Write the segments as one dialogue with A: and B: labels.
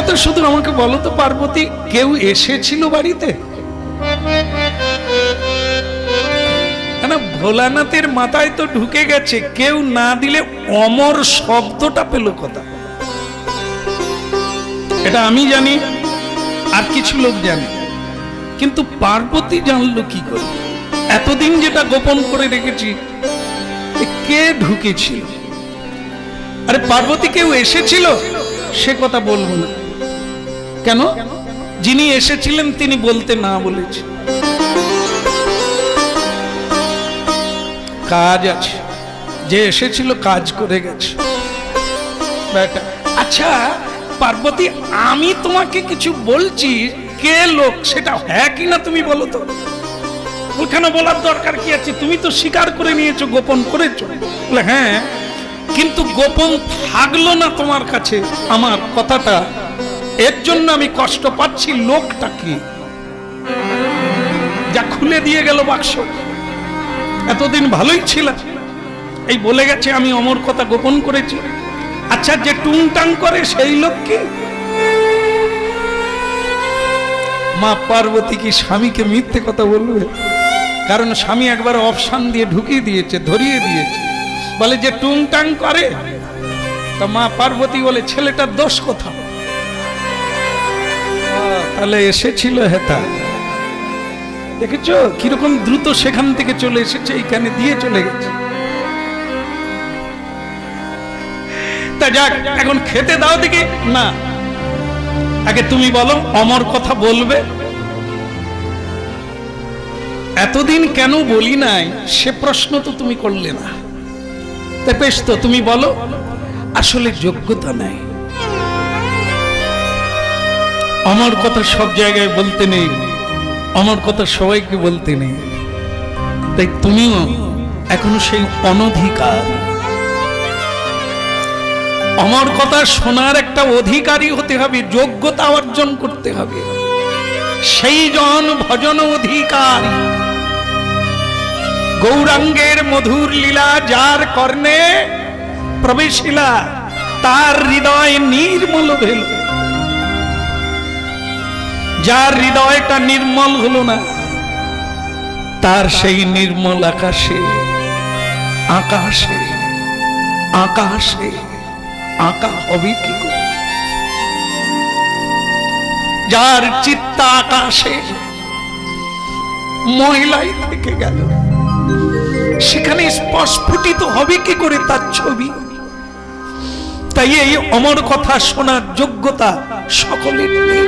A: কথা শুধু আমাকে বলো তো, পার্বতী, কেউ এসেছিল বাড়িতে? ভোলানাথের মাথায় তো ঢুকে গেছে, কেউ না দিলে অমর শব্দটা পেল কথা এটা আমি জানি, আর কিছু লোক জানে। কিন্তু পার্বতী জানলো কি করে? এতদিন যেটা গোপন করে রেখেছি কে ঢুকেছিল? আরে, পার্বতী কেউ এসেছিল? সে কথা বলব না। কেন? যিনি এসেছিলেন, তিনি বলতে না বলেছে। কাজ আছে। যে এসেছিল, কাজ করে গেছে। আচ্ছা পার্বতী, আমি তোমাকে কিছু বলছি, কে লোক সেটা হ্যাঁ কিনা তুমি বলো তো। ওখানে বলার দরকার কি আছে? তুমি তো স্বীকার করে নিয়েছো, গোপন করেছ। হ্যাঁ কিন্তু গোপন থাকল না তোমার কাছে। আমার কথাটা এর জন্য আমি কষ্ট পাচ্ছি লোকটা কি যা খুলে দিয়ে গেল বাক্স। এতদিন ভালোই ছিল এই বলে গেছে, আমি অমর কথা গোপন করেছি। আচ্ছা যে টুংটাং করে সেই লোক কি মা পার্বতী কি স্বামীকে মিথ্যে কথা বলবে? কারণ স্বামী একবার অপশান দিয়ে ঢুকিয়ে দিয়েছে, ধরিয়ে দিয়েছে। বলে, যে টুংটাং করে, তা মা পার্বতী বলে, ছেলেটার দোষ কোথাও? তাহলে এসেছিল হেতা। দেখেছ? কীরকম দ্রুত সেখান থেকে চলে এসেছে, এইখানে দিয়ে চলে গেছে। তা যাক, এখন খেতে দাও দিকে না। আগে তুমি বলো, অমর কথা বলবে। এতদিন কেন বলি নাই, সে প্রশ্ন তো তুমি করলে না। তো, তুমি বলো। আসলে যোগ্যতা নাই। আমার কথা সব জায়গায় বলতে নেই। আমার কথা সবাইকে বলতে নেই। তাই তুমিও এখনও সেই অনধিকার। আমার কথা শোনার একটা অধিকারী হতে হবে, যোগ্যতা অর্জন করতে হবে। সেই জন ভজন অধিকার। গৌরাঙ্গের মধুর লীলা যার কর্ণে প্রবেশিলা, তার হৃদয় নির্মল ভেল। যার হৃদয়টা নির্মল হলো না, তার সেই নির্মল আকাশে আকাশে আকাশে, আঁকা হবে কি যার চিত্তা আকাশে মহিলাই থেকে গেল, সেখানে স্পস্ফুটিত হবে কি করে তার ছবি? তাই এই অমর কথা শোনার যোগ্যতা সকলের নেই।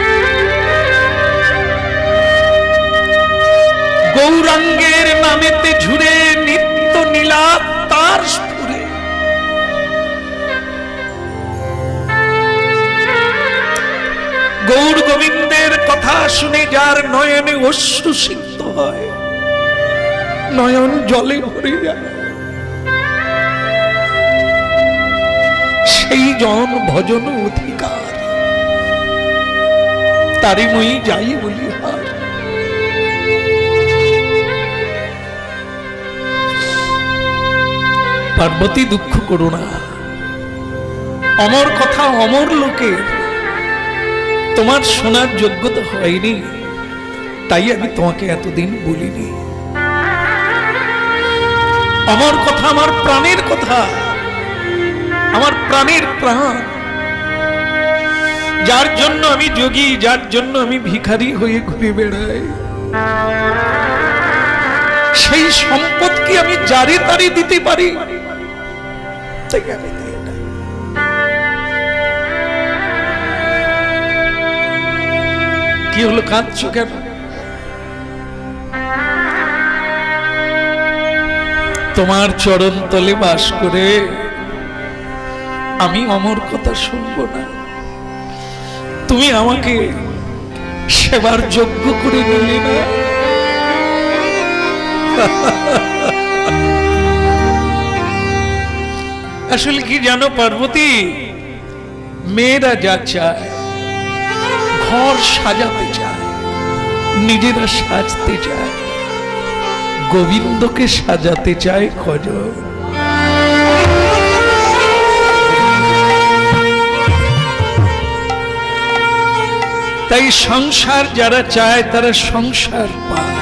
A: গৌরাঙ্গের নামেতে ঝুরে নিত্য নীলা তার স্ফুরে গৌর গোবিন্দের কথা শুনে যার নয়নে অশ্রু সিদ্ধ হয়, নয়ন জলে ভরে যায়। সেই জন ভজন অধিকার, তারি মুই যাই বলি হার পার্বতী দুঃখ করো না। অমর কথা অমর লোকের তোমার শোনার যোগ্যতা হয়নি, তাই আমি তোমাকে এতদিন বলিনি। আমার কথা আমার প্রাণের কথা, আমার প্রাণের প্রাণ। যার জন্য আমি যোগী, যার জন্য আমি ভিখারি হয়ে ঘুরে বেড়াই। সেই সম্পদ কি আমি যারে তারে দিতে পারি? কি হলো, কাঁদছো কেন? তোমার চরণ তলে বাস করে আমি অমর কথা শুনব না। তুমি আমাকে সেবার যোগ্য করে নিলে না? আসলে কি জানো পার্বতী? মেয়েরা যা চায়, ঘর সাজাতে চায়, নিজেরা সাজতে চায়, গোবিন্দকে সাজাতে চায় কজন তাই সংসার যারা চায়, তারা সংসার পায়।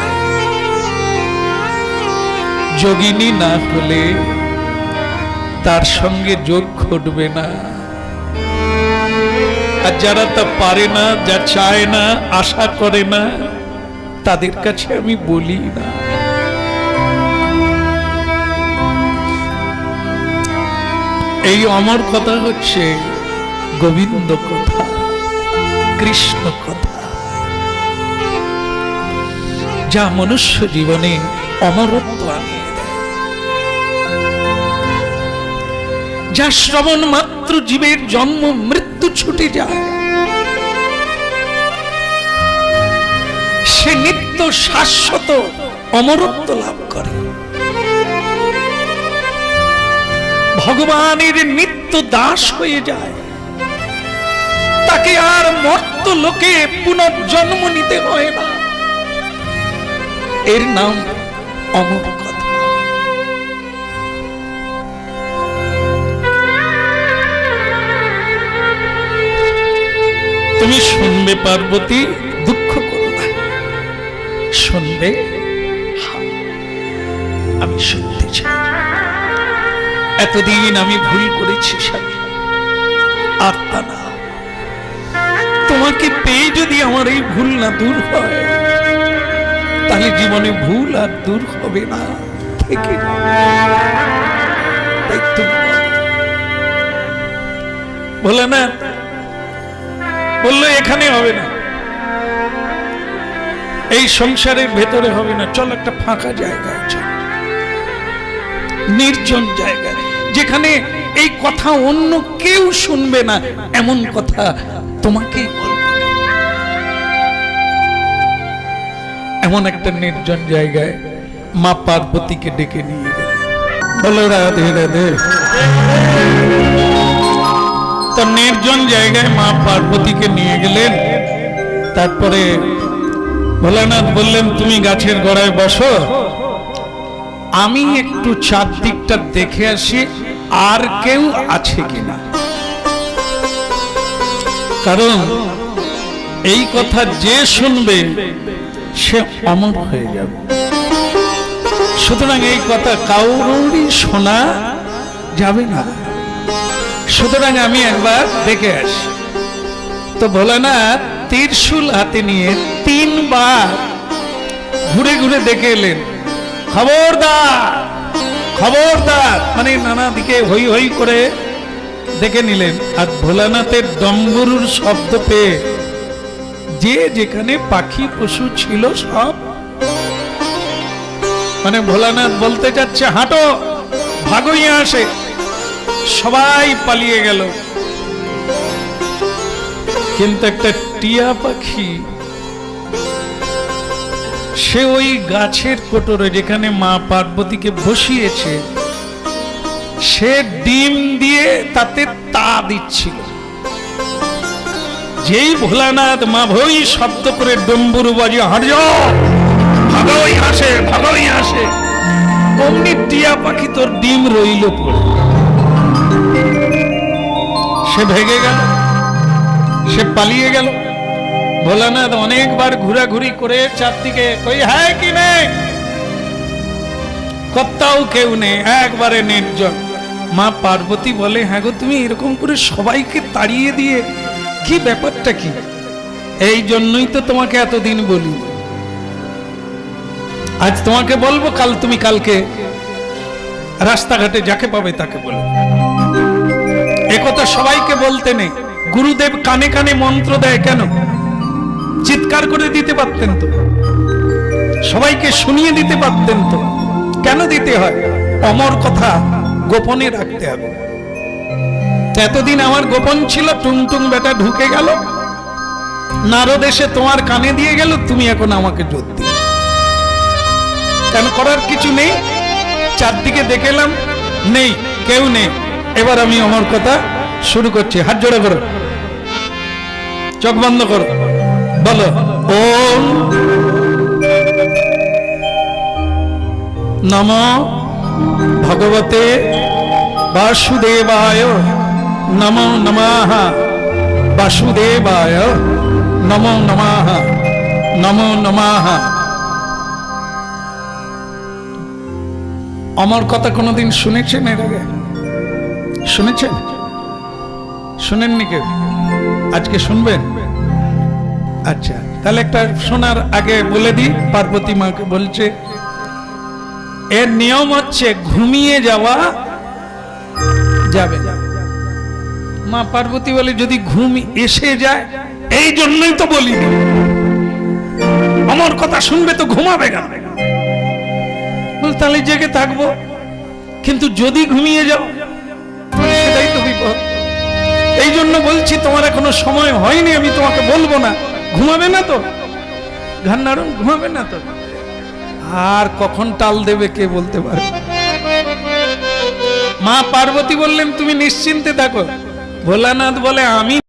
A: যোগিনী না হলে তার সঙ্গে যোগ ঘটবে না। আর যারা তা পারে না, যা চায় না, আশা করে না, তাদের কাছে আমি বলি না। এই অমর কথা হচ্ছে গোবিন্দ কথা, কৃষ্ণ কথা। যা মনুষ্য জীবনে অমরত্ব আনিয়ে যা শ্রবণ মাত্র জীবের জন্ম, মৃত্যু ছুটে যায়। সে নিত্য শাশ্বত অমরত্ব লাভ করে। ভগবানের নিত্য দাস হয়ে যায়। তাকে আর মর্ত লোকে পুনর্জন্ম নিতে হয় না। এর নাম অমর। তুমি শুনবে, পার্বতী। দুঃখ করো না। শুনবে? আমি শুনতে চাই। এতদিন আমি ভুল করেছি, স্বামী। আর তা না। তোমাকে পেয়ে যদি আমার এই ভুল না দূর হয়, তাহলে জীবনে ভুল আর দূর হবে না। থেকে বলে না বলল এখানে হবে না। এই সংসারের ভেতরে হবে না। চল একটা ফাঁকা জায়গায় চল নির্জন জায়গা। যেখানে এই কথা অন্য কেউ শুনবে না। এমন কথা বলব। এমন একটা নির্জন জায়গায় মা পার্বতীকে ডেকে নিয়ে গেল বলো রাধে রাধে। নির্জন জায়গায় মা পার্বতীকে নিয়ে গেলেন। তারপরে ভোলানাথ বললেন, তুমি গাছের গোড়ায় বসো। আমি একটু চারদিকটা দেখে আসি, আর কেউ আছে কিনা? কারণ এই কথা যে শুনবে, সে অমর হয়ে যাবে। সুতরাং এই কথা কাউরই শোনা যাবে না। সুতরাং আমি একবার দেখে আসি। তো ভোলানাথ তীরশুল হাতে নিয়ে তিনবার ঘুরে ঘুরে দেখে এলেন। খবরদার খবরদার মানে নানা দিকে হই হই করে দেখে নিলেন। আর ভোলানাথের ডম্বরুর শব্দ পেয়ে যে যেখানে পাখি পশু ছিল সব মানে ভোলানাথ বলতে যাচ্ছে হাঁটো ভাগই আসে। সবাই পালিয়ে গেল। কিন্তু একটা টিয়া পাখি, সে ওই গাছের কোটরে যেখানে মা পার্বতীকে বসিয়েছে, সে ডিম দিয়ে তাতে তা দিচ্ছিল। যেই ভোলানাথ মা ভই শব্দ করে ডম্বুরু বাজি হাঁটজ ভাগই আসে ভাগই আসে। অমনি টিয়া পাখি তোর ডিম রইল পড়ে। সে ভেগে গেল, সে পালিয়ে গেল। ভোলানাথ অনেকবার ঘোরাঘুরি করে চারদিকে কই হ্যাঁ কি নেই? কোথাও কেউ নেই, একবারে নির্জন মা পার্বতী বলে হ্যাঁ গো, তুমি এরকম করে সবাইকে তাড়িয়ে দিয়ে কি ব্যাপারটা কি? এই জন্যই তো তোমাকে এতদিন বলি। আজ তোমাকে বলব, কাল তুমি কালকে রাস্তাঘাটে যাকে পাবে তাকে বলবে একথা সবাইকে বলতে নেই। গুরুদেব কানে কানে মন্ত্র দেয় কেন? চিৎকার করে দিতে পারতেন তো। সবাইকে শুনিয়ে দিতে পারতেন তো। কেন দিতে হয়? অমর কথা গোপনে রাখতে হবে। এতদিন আমার গোপন ছিল টুংটুং বেটা ঢুকে গেল। নারদ এসে তোমার কানে দিয়ে গেল, তুমি এখন আমাকে জোর দিলে। কেন করার কিছু নেই? চারদিকে দেখেলাম নেই, কেউ নেই। এবার আমি আমার কথা শুরু করছি। হাত জোড়া করো। চোখ বন্ধ করো। বলো, ওম নম ভগবতে বাসুদেবায় নম নমঃ। বাসুদেবায় নমো নমাহ নমো নমাহ আমার কথা কোনোদিন শুনেছেন এর আগে? শুনেছেন? শুনেননি কেউ? আজকে শুনবেন? আচ্ছা তাহলে একটা শোনার আগে বলে দিই, পার্বতী মাকে বলছে, এর নিয়ম হচ্ছে ঘুমিয়ে যাওয়া যাবে মা পার্বতী বলে, যদি ঘুম এসে যায়, এই জন্যই তো বলি। আমার কথা শুনবে তো ঘুমাবে না। তাহলে জেগে থাকব। কিন্তু যদি ঘুমিয়ে যাও এই জন্য বলছি, তোমার এখনও সময় হয়নি, আমি তোমাকে বলব না। ঘুমাবে না তো? ঘান্নারণ ঘুমাবে না তো? আর কখন টাল দেবে কে বলতে পারে? মা পার্বতী বললেন, তুমি নিশ্চিন্তে থাকো। ভোলানাথ বলে, আমি